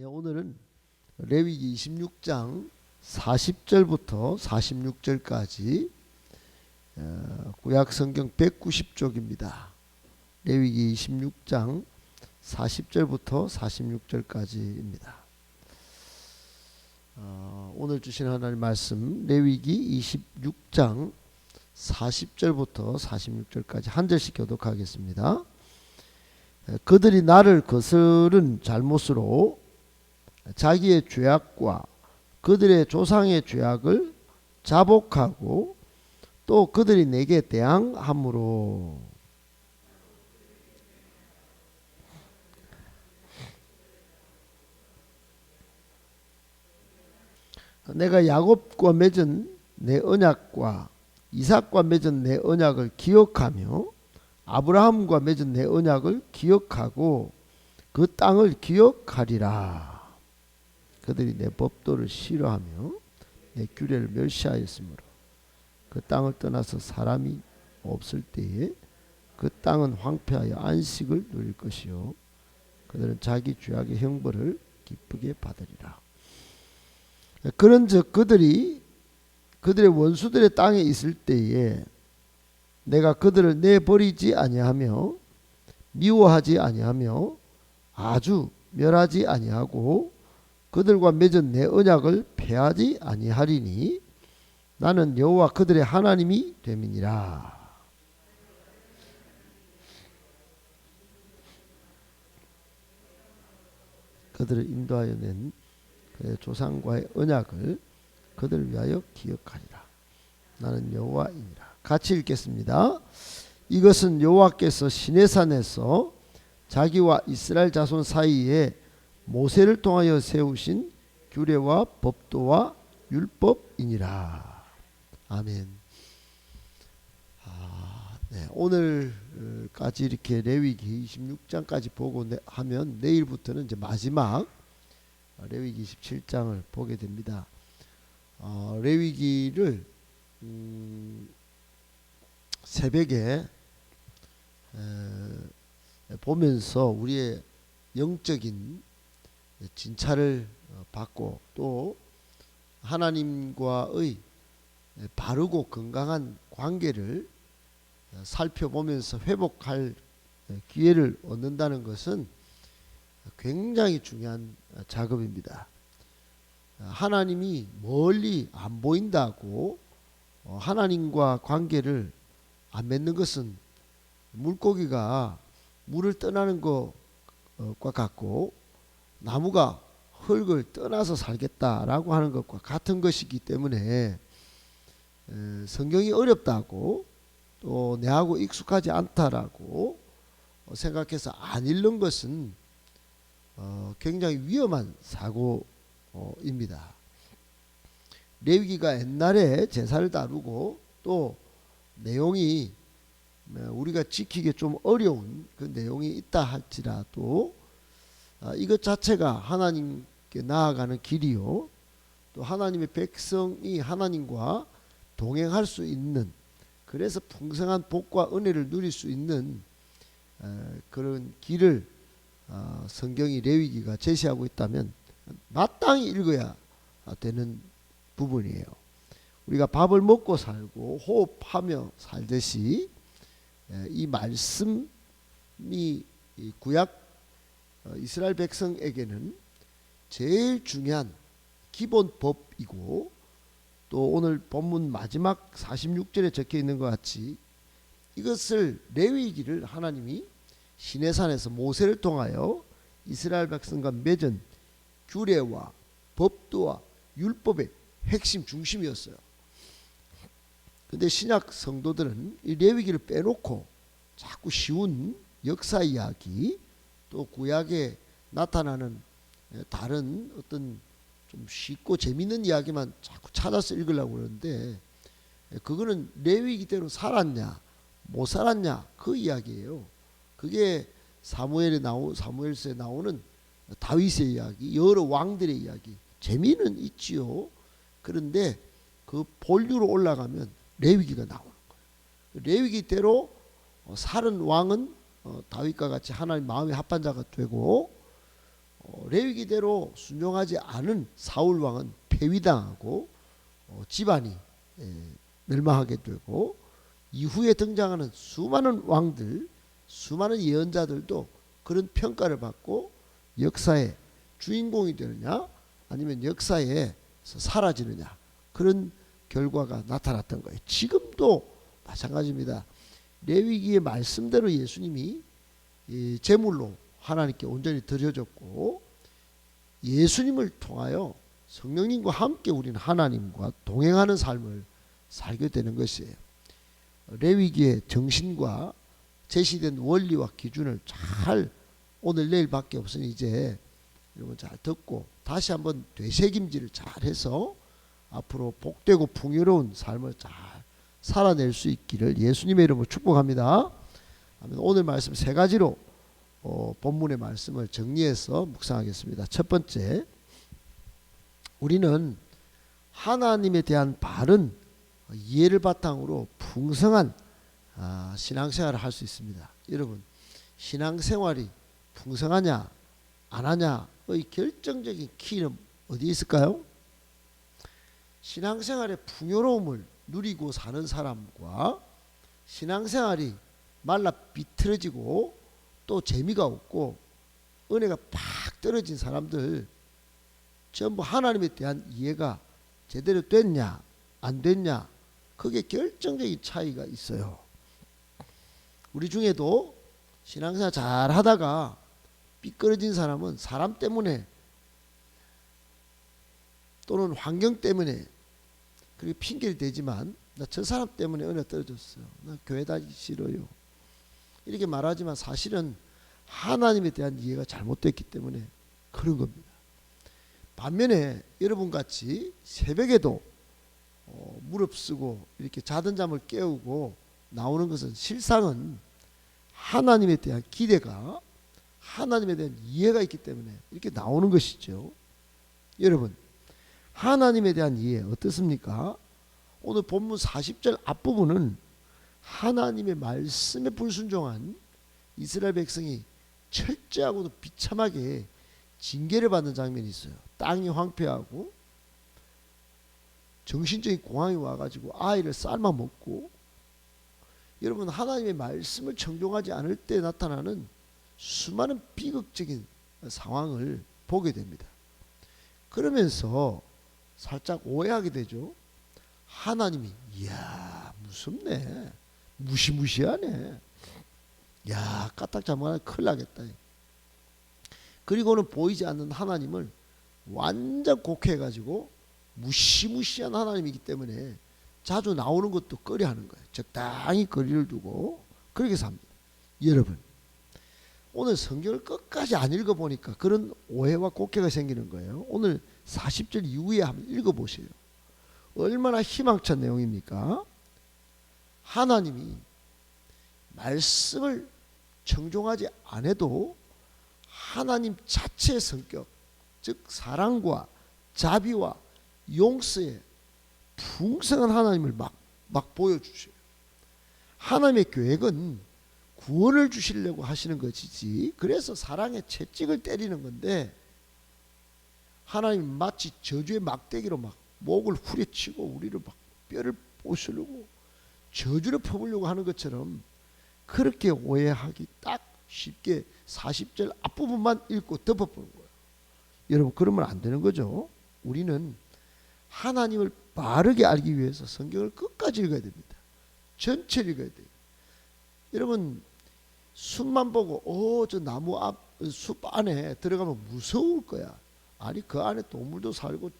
예, 오늘은 레위기 26장 40절부터 46절까지 어, 구약 성경 190쪽입니다. 레위기 26장 40절부터 46절까지입니다. 어, 오늘 주신 하나님 말씀 레위기 26장 40절부터 46절까지 한 절씩 교독하겠습니다. 에, 그들이 나를 거스른 잘못으로 자기의 죄악과 그들의 조상의 죄악을 자복하고 또 그들이 내게 대항함으로 내가 야곱과 맺은 내 언약과 이삭과 맺은 내 언약을 기억하며 아브라함과 맺은 내 언약을 기억하고 그 땅을 기억하리라. 그들이 내 법도를 싫어하며 내 규례를 멸시하였으므로 그 땅을 떠나서 사람이 없을 때에 그 땅은 황폐하여 안식을 누릴 것이요 그들은 자기 죄악의 형벌을 기쁘게 받으리라. 그런즉 그들이 그들의 원수들의 땅에 있을 때에 내가 그들을 내버리지 아니하며 미워하지 아니하며 아주 멸하지 아니하고 그들과 맺은 내 언약을 폐하지 아니하리니 나는 여호와 그들의 하나님이 됨이니라. 그들을 인도하여 낸 그의 조상과의 언약을 그들을 위하여 기억하리라. 나는 여호와이니라. 같이 읽겠습니다. 이것은 여호와께서 시내산에서 자기와 이스라엘 자손 사이에 모세를 통하여 세우신 규례와 법도와 율법이니라. 아멘. 아, 네. 오늘까지 이렇게 레위기 26장까지 보고 내- 하면 내일부터는 이제 마지막 레위기 27장을 보게 됩니다. 어, 레위기를 음, 새벽에 에, 보면서 우리의 영적인 진찰을 어, 받고 또 하나님과의 바르고 건강한 관계를 어, 살펴보면서 회복할 기회를 얻는다는 것은 굉장히 중요한 작업입니다. 하나님이 멀리 안 보인다고 어, 하나님과 관계를 안 맺는 것은 물고기가 물을 떠나는 것과 같고 나무가 흙을 떠나서 살겠다라고 하는 것과 같은 것이기 때문에 에, 성경이 어렵다고 또 내하고 익숙하지 않다라고 어, 생각해서 안 읽는 것은 어, 굉장히 위험한 사고입니다. 레위기가 옛날에 제사를 다루고 또 내용이 어, 우리가 지키기 좀 어려운 그 내용이 있다 할지라도 아, 이것 자체가 하나님께 나아가는 길이요. 또 하나님의 백성이 하나님과 동행할 수 있는 그래서 풍성한 복과 은혜를 누릴 수 있는 에, 그런 길을 어, 성경이 레위기가 제시하고 있다면 마땅히 읽어야 되는 부분이에요. 우리가 밥을 먹고 살고 호흡하며 살듯이 에, 이 말씀이 이 구약 어, 이스라엘 백성에게는 제일 중요한 기본 법이고 또 오늘 본문 마지막 46절에 적혀 있는 것 같이 이것을 레위기를 하나님이 시내산에서 모세를 통하여 이스라엘 백성과 맺은 규례와 법도와 율법의 핵심 중심이었어요. 근데 신약 성도들은 이 레위기를 빼놓고 자꾸 쉬운 역사 이야기 또 구약에 나타나는 다른 어떤 좀 쉽고 재밌는 이야기만 자꾸 찾아서 읽으려고 그러는데 그거는 레위기대로 살았냐 못 살았냐 그 이야기예요. 그게 사무엘에 나오 사무엘서에 나오는 다윗의 이야기, 여러 왕들의 이야기. 재미는 있지요. 그런데 그 본류로 올라가면 레위기가 나오는 거예요. 레위기대로 어, 살은 왕은 어, 다윗과 같이 하나님 마음의 합반자가 되고 어, 레위기대로 순종하지 않은 사울 왕은 폐위당하고 어, 집안이 예, 멸망하게 되고 이후에 등장하는 수많은 왕들, 수많은 예언자들도 그런 평가를 받고 역사의 주인공이 되느냐 아니면 역사에서 사라지느냐 그런 결과가 나타났던 거예요. 지금도 마찬가지입니다. 레위기의 말씀대로 예수님이 이 제물로 하나님께 온전히 드려졌고 예수님을 통하여 성령님과 함께 우리는 하나님과 동행하는 삶을 살게 되는 것이에요. 레위기의 정신과 제시된 원리와 기준을 잘 오늘 내일밖에 없으니 이제 여러분 잘 듣고 다시 한번 되새김질을 잘 해서 앞으로 복되고 풍요로운 삶을 잘 살아낼 수 있기를 예수님의 이름으로 축복합니다. 오늘 말씀 세 가지로 어, 본문의 말씀을 정리해서 묵상하겠습니다. 첫 번째, 우리는 하나님에 대한 바른 이해를 바탕으로 풍성한 아, 신앙생활을 할 수 있습니다. 여러분, 신앙생활이 풍성하냐 안 하냐의 결정적인 키는 어디 있을까요? 신앙생활의 풍요로움을 누리고 사는 사람과 신앙생활이 말라 비틀어지고 또 재미가 없고 은혜가 팍 떨어진 사람들 전부 하나님에 대한 이해가 제대로 됐냐 안 됐냐 그게 결정적인 차이가 있어요. 우리 중에도 신앙생활 잘 하다가 삐끄러진 사람은 사람 때문에 또는 환경 때문에 그렇게 핑계를 대지만 나 저 사람 때문에 은혜 떨어졌어요. 나 교회 다니기 싫어요. 이렇게 말하지만 사실은 하나님에 대한 이해가 잘못됐기 때문에 그런 겁니다. 반면에 여러분 같이 새벽에도 어, 무릎쓰고 이렇게 자던 잠을 깨우고 나오는 것은 실상은 하나님에 대한 기대가 하나님에 대한 이해가 있기 때문에 이렇게 나오는 것이죠. 여러분, 하나님에 대한 이해 어떻습니까? 오늘 본문 40절 앞부분은 하나님의 말씀에 불순종한 이스라엘 백성이 철저하고도 비참하게 징계를 받는 장면이 있어요. 땅이 황폐하고 정신적인 공황이 와가지고 아이를 삶아 먹고 여러분 하나님의 말씀을 청종하지 않을 때 나타나는 수많은 비극적인 상황을 보게 됩니다. 그러면서 살짝 오해하게 되죠. 하나님이 이야 무섭네. 무시무시하네. 야 까딱 잘못하면 큰일 나겠다. 그리고는 보이지 않는 하나님을 완전 곡해가지고 무시무시한 하나님이기 때문에 자주 나오는 것도 꺼려하는 거예요. 적당히 거리를 두고 그렇게 삽니다. 여러분 오늘 성경을 끝까지 안 읽어보니까 그런 오해와 곡해가 생기는 거예요. 오늘 40절 이후에 한번 읽어보세요 얼마나 희망찬 내용입니까? 하나님이 말씀을 청종하지 않아도 하나님 자체의 성격, 즉 사랑과 자비와 용서의 풍성한 하나님을 막, 막 보여주셔요. 하나님의 계획은 구원을 주시려고 하시는 것이지 그래서 사랑의 채찍을 때리는 건데 하나님 마치 저주의 막대기로 막 목을 후려치고 우리를 막 뼈를 부수려고 저주를 퍼부려고 하는 것처럼 그렇게 오해하기 딱 쉽게 40절 앞부분만 읽고 덮어보는 거예요. 여러분 그러면 안 되는 거죠. 우리는 하나님을 바르게 알기 위해서 성경을 끝까지 읽어야 됩니다. 전체를 읽어야 돼요. 여러분 숲만 보고 어저 나무 앞 숲 안에 들어가면 무서울 거야. 아니 그 안에 동물도 살고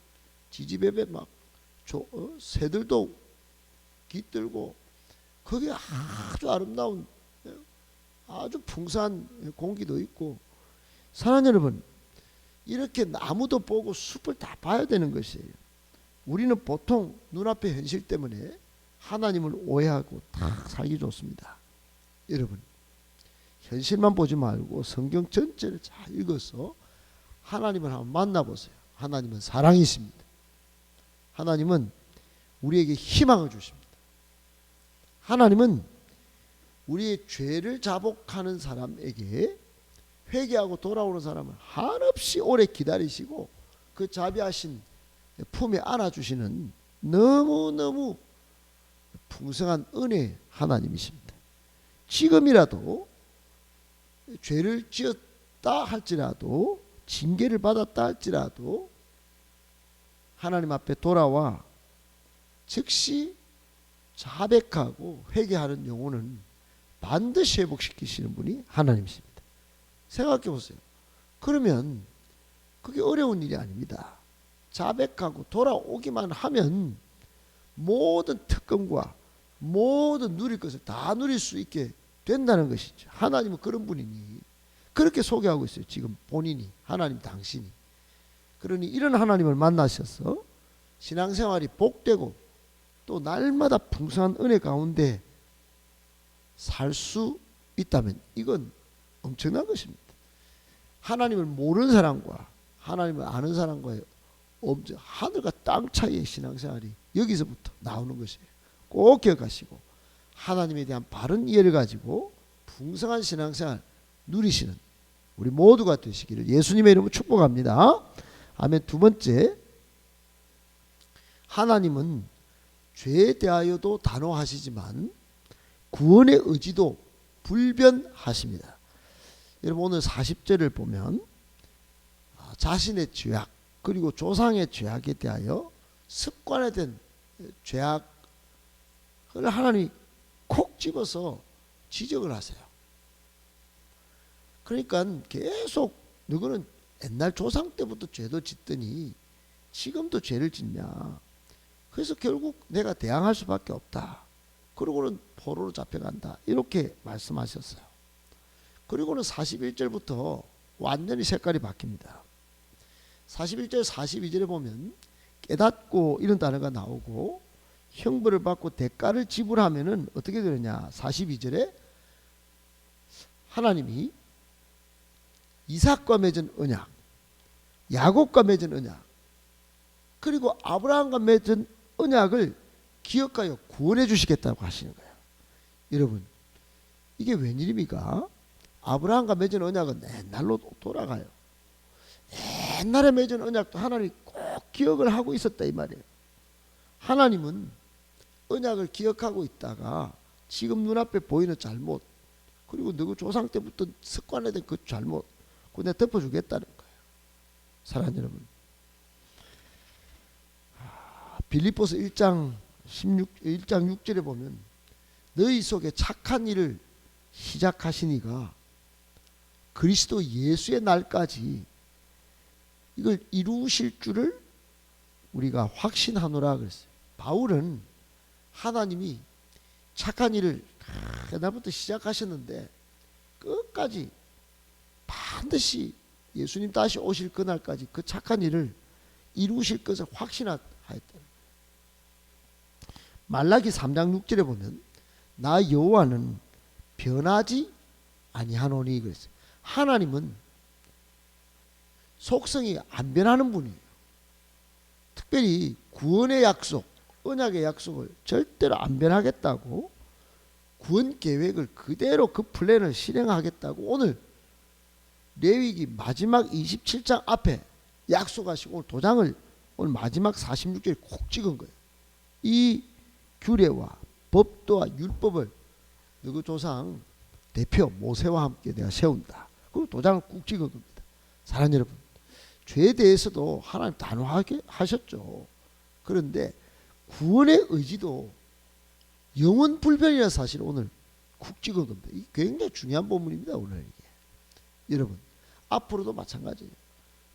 지지배배 막 조, 어? 새들도 깃들고 거기에 아주 아름다운 예, 아주 풍성한 공기도 있고 사랑 여러분 이렇게 나무도 보고 숲을 다 봐야 되는 것이에요. 우리는 보통 눈앞의 현실 때문에 하나님을 오해하고 다 살기 좋습니다. 여러분 현실만 보지 말고 성경 전체를 잘 읽어서 하나님을 한번 만나보세요. 하나님은 사랑이십니다. 하나님은 우리에게 희망을 주십니다. 하나님은 우리의 죄를 자복하는 사람에게 회개하고 돌아오는 사람을 한없이 오래 기다리시고 그 자비하신 품에 안아주시는 너무너무 풍성한 은혜 하나님이십니다. 지금이라도 죄를 지었다 할지라도 징계를 받았다 할지라도 하나님 앞에 돌아와 즉시 자백하고 회개하는 영혼은 반드시 회복시키시는 분이 하나님이십니다. 생각해 보세요. 그러면 그게 어려운 일이 아닙니다. 자백하고 돌아오기만 하면 모든 특권과 모든 누릴 것을 다 누릴 수 있게 된다는 것이죠. 하나님은 그런 분이니 그렇게 소개하고 있어요. 지금 본인이 하나님 당신이. 그러니 이런 하나님을 만나셔서 신앙생활이 복되고 또 날마다 풍성한 은혜 가운데 살 수 있다면 이건 엄청난 것입니다. 하나님을 모르는 사람과 하나님을 아는 사람과의 엄청 하늘과 땅 차이의 신앙생활이 여기서부터 나오는 것이에요. 꼭 기억하시고 하나님에 대한 바른 이해를 가지고 풍성한 신앙생활 누리시는 우리 모두가 되시기를 예수님의 이름으로 축복합니다. 아멘. 두 번째 하나님은 죄에 대하여도 단호하시지만 구원의 의지도 불변하십니다. 여러분 오늘 40절을 보면 아, 자신의 죄악 그리고 조상의 죄악에 대하여 습관화된 죄악을 하나님이 콕 집어서 지적을 하세요. 그러니까 계속 너희는 옛날 조상 때부터 죄도 짓더니 지금도 죄를 짓냐. 그래서 결국 내가 대항할 수밖에 없다. 그러고는 포로로 잡혀간다. 이렇게 말씀하셨어요. 그리고는 41절부터 완전히 색깔이 바뀝니다. 41절 42절에 보면 깨닫고 이런 단어가 나오고 형벌을 받고 대가를 지불하면은 어떻게 되느냐? 42절에 하나님이 이삭과 맺은 언약, 야곱과 맺은 언약, 그리고 아브라함과 맺은 언약을 기억하여 구원해 주시겠다고 하시는 거예요. 여러분, 이게 웬일입니까? 아브라함과 맺은 언약은 옛날로 돌아가요. 옛날에 맺은 언약도 하나님이 꼭 기억을 하고 있었다 이 말이에요. 하나님은 언약을 기억하고 있다가 지금 눈앞에 보이는 잘못 그리고 너그 조상 때부터 습관화된 그 잘못 내가 덮어주겠다는 거예요. 사랑하는 여러분. 빌립보서 1장 16 1장 6절에 보면 너희 속에 착한 일을 시작하시니가 그리스도 예수의 날까지 이걸 이루실 줄을 우리가 확신하노라 그랬어요. 바울은 하나님이 착한 일을 그날부터 시작하셨는데 끝까지 반드시 예수님 다시 오실 그날까지 그 착한 일을 이루실 것을 확신하였다. 말라기 3장 6절에 보면 나 여호와는 변하지 아니하노니 그랬어요. 하나님은 속성이 안 변하는 분이에요. 특별히 구원의 약속, 언약의 약속을 절대로 안 변하겠다고 구원 계획을 그대로 그 플랜을 실행하겠다고 오늘 레위기 마지막 27장 앞에 약속하시고 오늘 도장을 오늘 마지막 46절에 콕 찍은 거예요. 이 규례와 법도와 율법을 누구 조상 대표 모세와 함께 내가 세운다. 그 도장을 꾹 찍은 겁니다. 사랑하는 여러분, 죄에 대해서도 하나님 단호하게 하셨죠. 그런데 구원의 의지도 영원 불변이라는 사실 오늘 쿡 찍은 겁니다. 이 굉장히 중요한 본문입니다. 오늘 이게. 여러분, 앞으로도 마찬가지예요.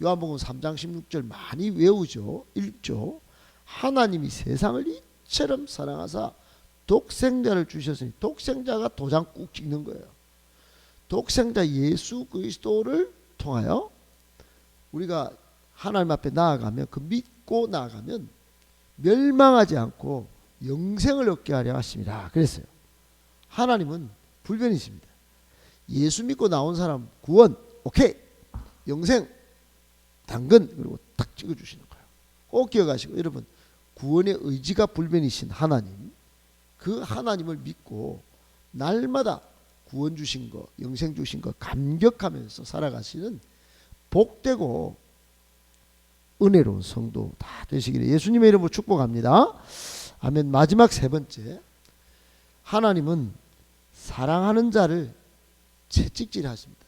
요한복음 3장 16절 많이 외우죠. 읽죠. 하나님이 세상을 이처럼 사랑하사 독생자를 주셨으니 독생자가 도장 꾹 찍는 거예요. 독생자 예수 그리스도를 통하여 우리가 하나님 앞에 나아가면 그 믿고 나아가면 멸망하지 않고 영생을 얻게 하려 하십니다. 그랬어요. 하나님은 불변이십니다. 예수 믿고 나온 사람 구원 오케이 영생 당근 그리고 딱 찍어 주시는 거예요. 꼭 기억하시고 여러분 구원의 의지가 불변이신 하나님 그 하나님을 믿고 날마다 구원 주신 거, 영생 주신 거 감격하면서 살아가시는 복되고 은혜로운 성도 다 되시기를 예수님의 이름으로 축복합니다. 아멘. 마지막 세 번째. 하나님은 사랑하는 자를 채찍질 하십니다.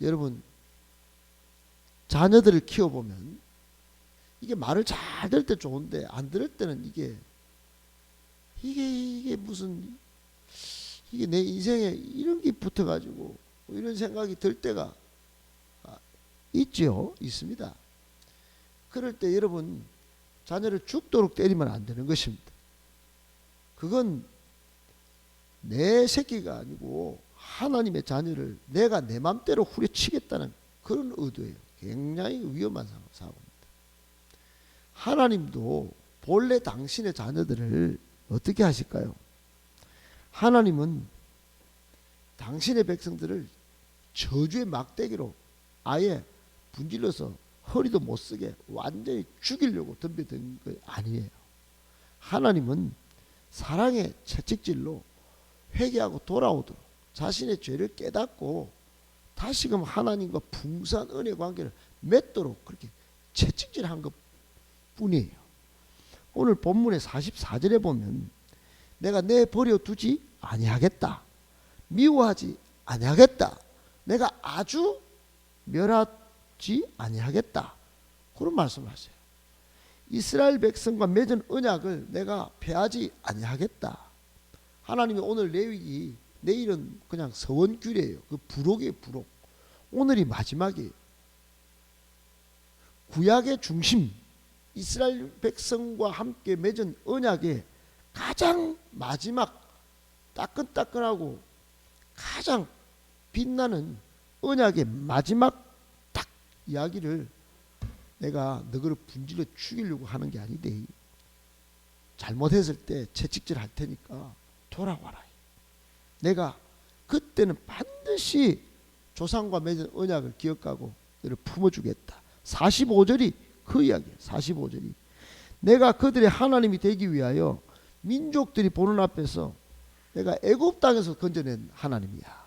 여러분 자녀들을 키워보면 이게 말을 잘 들을 때 좋은데 안 들을 때는 이게 이게 이게 무슨 이게 내 인생에 이런 게 붙어가지고 뭐 이런 생각이 들 때가 아, 있죠 있습니다. 그럴 때 여러분 자녀를 죽도록 때리면 안 되는 것입니다. 그건 내 새끼가 아니고 하나님의 자녀를 내가 내 맘대로 후려치겠다는 그런 의도예요. 굉장히 위험한 사- 사고입니다. 하나님도 본래 당신의 자녀들을 어떻게 하실까요? 하나님은 당신의 백성들을 저주의 막대기로 아예 분질러서 허리도 못 쓰게 완전히 죽이려고 덤벼든 거 아니에요. 하나님은 사랑의 채찍질로 회개하고 돌아오도록 자신의 죄를 깨닫고 다시금 하나님과 풍성한 은혜 관계를 맺도록 그렇게 채찍질한 것 뿐이에요. 오늘 본문의 44절에 보면 내가 내 버려 두지 아니하겠다. 미워하지 아니하겠다. 내가 아주 멸하지 아니하겠다. 그런 말씀을 하세요. 이스라엘 백성과 맺은 언약을 내가 폐하지 아니하겠다. 하나님이 오늘 레위기 내일은 그냥 서원규례예요. 그 부록이에요, 부록. 오늘이 마지막이에요. 구약의 중심 이스라엘 백성과 함께 맺은 언약의 가장 마지막 따끈따끈하고 가장 빛나는 언약의 마지막 딱 이야기를 내가 너를 분질러 죽이려고 하는 게 아닌데 잘못했을 때 채찍질 할 테니까 돌아와라. 내가 그때는 반드시 조상과 맺은 언약을 기억하고 너를 품어주겠다. 45절이 그 이야기예요. 45절이. 내가 그들의 하나님이 되기 위하여 민족들이 보는 앞에서 내가 애굽 땅에서 건져낸 하나님이야.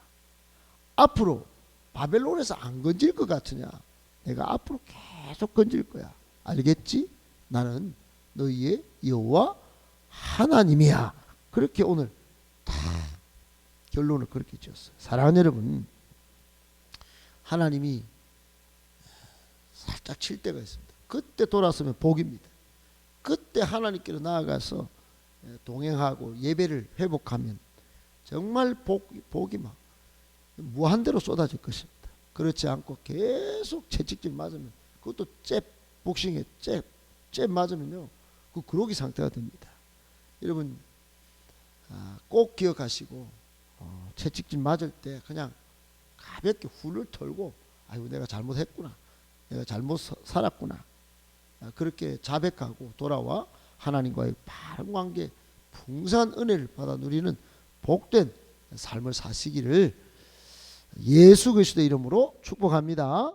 앞으로 바벨론에서 안 건질 것 같으냐? 내가 앞으로 계속 건질 거야. 알겠지? 나는 너희의 여호와 하나님이야. 그렇게 오늘 다 결론을 그렇게 지었어요. 사랑하는 여러분, 하나님이 살짝 칠 때가 있습니다. 그때 돌아서면 복입니다. 그때 하나님께로 나아가서 동행하고 예배를 회복하면 정말 복, 복이 막 무한대로 쏟아질 것입니다. 그렇지 않고 계속 채찍질 맞으면 그것도 잽 복싱에 잽, 잽 맞으면요. 그 그로기 상태가 됩니다. 여러분 아, 꼭 기억하시고 어, 채찍질 맞을 때 그냥 가볍게 훌을 털고 아이고 내가 잘못했구나. 내가 잘못 서- 살았구나. 아, 그렇게 자백하고 돌아와 하나님과의 바른 관계 풍성한 은혜를 받아 누리는 복된 삶을 사시기를 예수 그리스도의 이름으로 축복합니다.